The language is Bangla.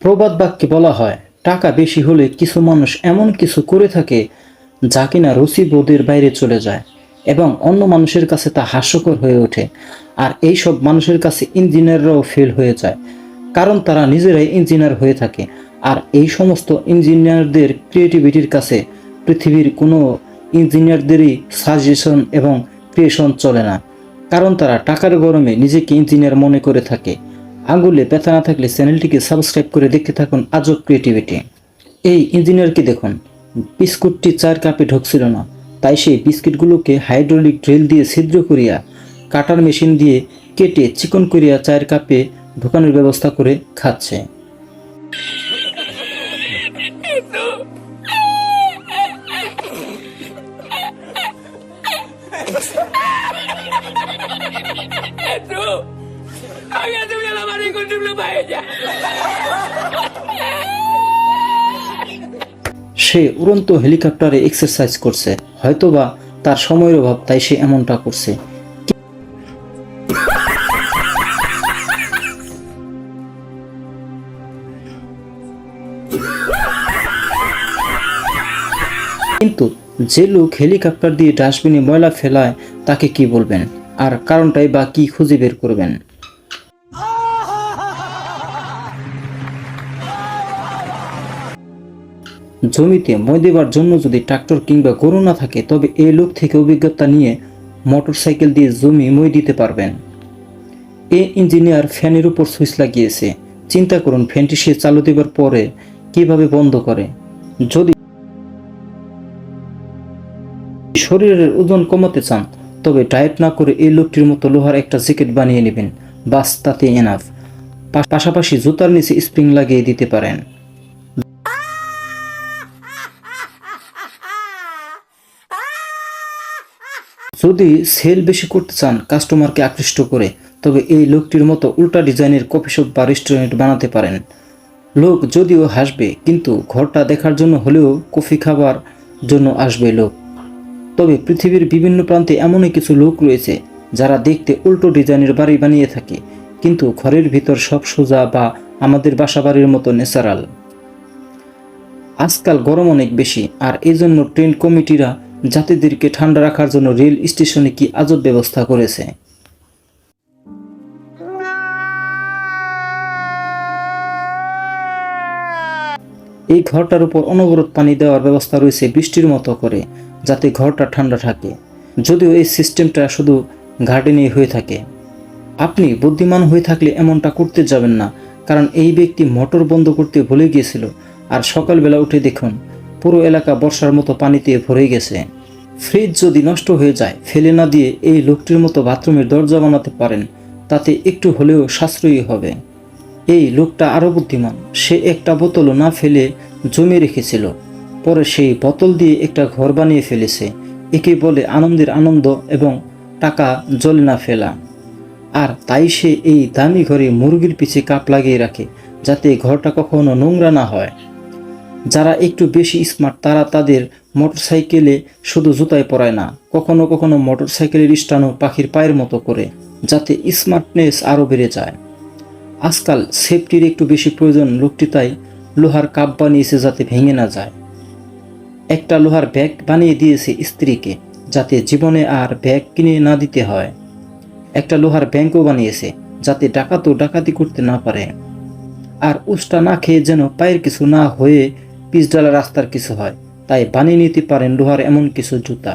প্রবাদ বাক্যে বলা হয়, টাকা বেশি হলে কিছু মানুষ এমন কিছু করে থাকে যা কিনা রুচিবোধের বাইরে চলে যায় এবং অন্য মানুষের কাছে তা হাস্যকর হয়ে ওঠে আর এই সব মানুষের কাছে ইঞ্জিনিয়াররাও ফেল হয়ে যায়। কারণ তারা নিজেরাই ইঞ্জিনিয়ার হয়ে থাকে আর এই সমস্ত ইঞ্জিনিয়ারদের ক্রিয়েটিভিটির কাছে পৃথিবীর কোনো ইঞ্জিনিয়ারদেরই সাজেশন এবং ক্রিয়েশন চলে না। কারণ তারা টাকার গরমে নিজেকে ইঞ্জিনিয়ার মনে করে থাকে। আঙুলে ব্যথা না থাকলে চ্যানেলটিকে সাবস্ক্রাইব করে দেখতে থাকুন আজব ক্রিয়েটিভিটি এই ইঞ্জিনিয়ারকে দেখুন। বিস্কুটটি চার কাপে ঢুকছিল না। তাই সেই বিস্কিটগুলোকে হাইড্রোলিক ড্রিল দিয়ে ছিদ্র করিয়া কাটার মেশিন দিয়ে কেটে চিকন করিয়া চায়ের কাপে ঢোকানোর ব্যবস্থা করে খাচ্ছে। Tu dulu baik je. সে উড়ন্ত হেলিকপ্টারে এক্সারসাইজ করছে, হয়তোবা তার সময়ের অভাব, তাই সে এমনটা করছে। কিন্তু যে লোক হেলিকপ্টার দিয়ে ডাস্টবিনে ময়লা ফেলায়, তাকে কি বলবেন? আর কারণটাই বা কি খুঁজে বের করবেন? জমিতে মই দেবার জন্য যদি ট্রাক্টর কিংবা গরু না থাকে, তবে এই লোক থেকে অভিজ্ঞতা নিয়ে মোটরসাইকেল দিয়ে জমি মই দিতে পারবেন। এ ইঞ্জিনিয়ার ফ্যানের উপর সুইচ লাগিয়েছে। চিন্তা করুন, ফ্যানটি সে চালু দেবার পরে কীভাবে বন্ধ করে। যদি শরীরের ওজন কমাতে চান, তবে ডায়েট না করে এই লোকটির মতো লোহার একটা জ্যাকেট বানিয়ে নেবেন। বাস তাতে এনাফ। পাশাপাশি জুতার নিচে স্প্রিং লাগিয়ে দিতে পারেন। যদি সেল বেশি করতে চান, কাস্টমারকে আকৃষ্ট করে, তবে এই লোকটির মতো উল্টা ডিজাইনের কফি শপ বা রেস্টুরেন্ট বানাতে পারেন। লোক যদিও হাসবে, কিন্তু ঘরটা দেখার জন্য হলেও কফি খাবার জন্য আসবে লোক। তবে পৃথিবীর বিভিন্ন প্রান্তে এমনই কিছু লোক রয়েছে, যারা দেখতে উল্টো ডিজাইনের বাড়ি বানিয়ে থাকে, কিন্তু ঘরের ভিতর সব সোজা বা আমাদের বাসা বাড়ির মতো ন্যাচারাল। আজকাল গরম অনেক বেশি, আর এই জন্য ট্রেন কমিটিরা যাত্রীদেরকে ঠান্ডা রাখার জন্য রেল স্টেশনে কি আজব ব্যবস্থা করেছে? এই ঘরটার উপর অনবরত পানি দেওয়ার ব্যবস্থা রয়েছে বৃষ্টির মতো করে, যাতে ঘরটা ঠান্ডা থাকে। যদিও এই সিস্টেমটা শুধু গার্ডেনে হয়ে থাকে। আপনি বুদ্ধিমান হয়ে থাকলে এমনটা করতে যাবেন না, কারণ এই ব্যক্তি মোটর বন্ধ করতে ভুলে গিয়েছিল। আর সকালবেলা উঠে দেখুন পুরো এলাকা বর্ষার মতো পানিতে ভরে গেছে। ফ্রিজ যদি নষ্ট হয়ে যায়, ফেলে না দিয়ে এই লোকটির মতো বাথরুমের দরজা বানাতে পারেন, তাতে একটু হলেও সাশ্রয়ী হবে। এই লোকটা আরও বুদ্ধিমান। সে একটা বোতলও না ফেলে জমে রেখেছিল। পরে সেই বোতল দিয়ে একটা ঘর বানিয়ে ফেলেছে। একে বলে আনন্দের আনন্দ এবং টাকা জলে না ফেলা। আর তাই সে এই দামি ঘরে মুরগির পিছে কাপ লাগিয়ে রাখে, যাতে ঘরটা কখনো নোংরা না হয়। যারা একটু বেশি স্মার্ট তারা তাদের মোটরসাইকেলে শুধু জুতায় পরায় না, কখনো কখনো মোটরসাইকেলের স্টানো পাখির পায়ের মতো করে, যাতে স্মার্টনেস আরও বেড়ে যায়। আজকাল সেফটির একটু বেশি প্রয়োজন লোকটি, তাই লোহার কাপ বানিয়েছে যাতে ভেঙে না যায়। একটা লোহার ব্যাগ বানিয়ে দিয়েছে স্ত্রীকে, যাতে জীবনে আর ব্যাগ কিনে না দিতে হয়। একটা লোহার ব্যাংকও বানিয়েছে, যাতে ডাকাতও ডাকাতি করতে না পারে। আর উষ্টা না খেয়ে যেন পায়ের কিছু না হয়ে পিচডালা রাস্তার কিছু হয় তাই বানিয়ে নিতে পারেন লোহার এমন কিছু জুতা।